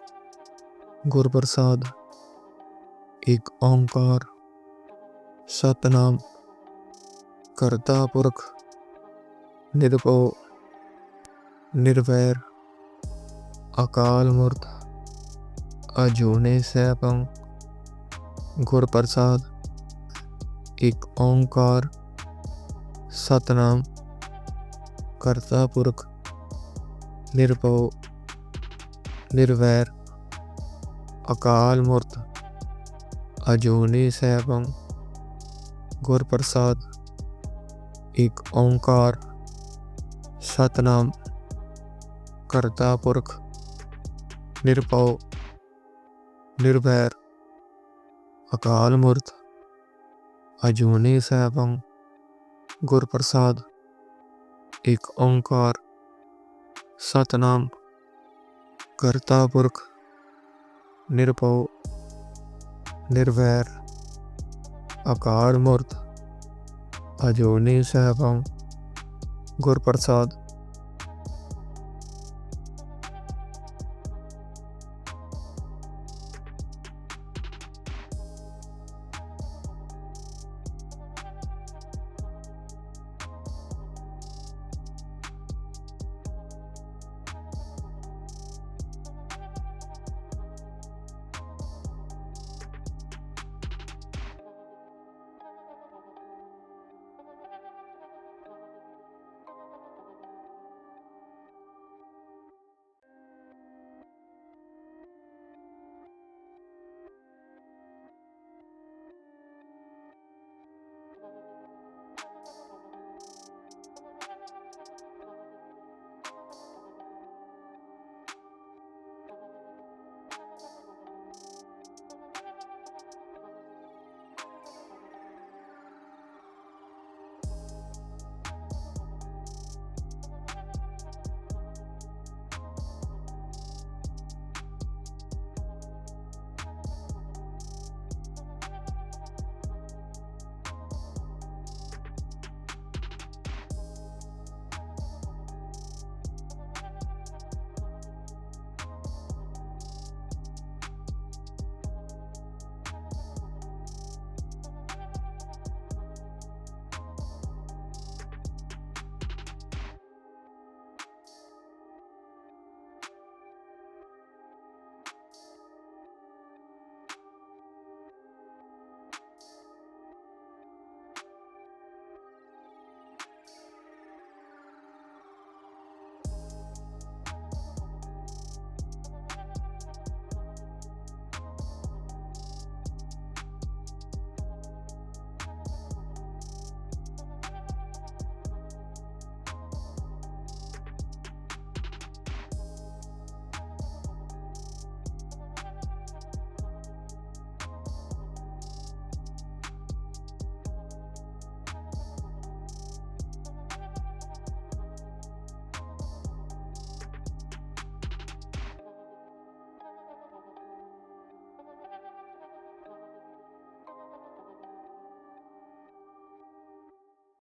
ਗੁਰਪ੍ਰਸਾਦ, ਇੱਕ ਓੰਕਾਰ, ਸਤਨਾਮ, ਕਰਤਾ ਪੁਰਖ, ਨਿਰਭਉ, ਨਿਰਵੈਰ, ਅਕਾਲ ਮੂਰਤ, ਅਜੂਨੀ ਸੈਭੰ, ਗੁਰਪ੍ਰਸਾਦ, ਇੱਕ ਓੰਕਾਰ, ਸਤਨਾਮ, ਕਰਤਾ ਪੁਰਖ, ਨਿਰਭਉ, ਨਿਰਵੈਰ ਅਕਾਲ ਮੂਰਤ, ਅਜੂਨੀ ਸੈਭੰ, ਗੁਰ ਪ੍ਰਸਾਦ, ਇੱਕ ਓੰਕਾਰ, ਸਤਨਾਮ, ਕਰਤਾ ਪੁਰਖ, ਨਿਰਭਉ ਨਿਰਵੈਰ ਅਕਾਲ ਮੂਰਤ, ਅਜੂਨੀ ਸੈਭੰ, ਗੁਰ ਪ੍ਰਸਾਦ, ਇੱਕ ਓੰਕਾਰ, ਸਤਨਾਮ, ਕਰਤਾ ਪੁਰਖ ਨਿਰਭਉ ਨਿਰਵੈਰ ਅਕਾਲ ਮੂਰਤ ਅਜੋਨੀ ਸੈਭੰ ਗੁਰ ਪ੍ਰਸਾਦ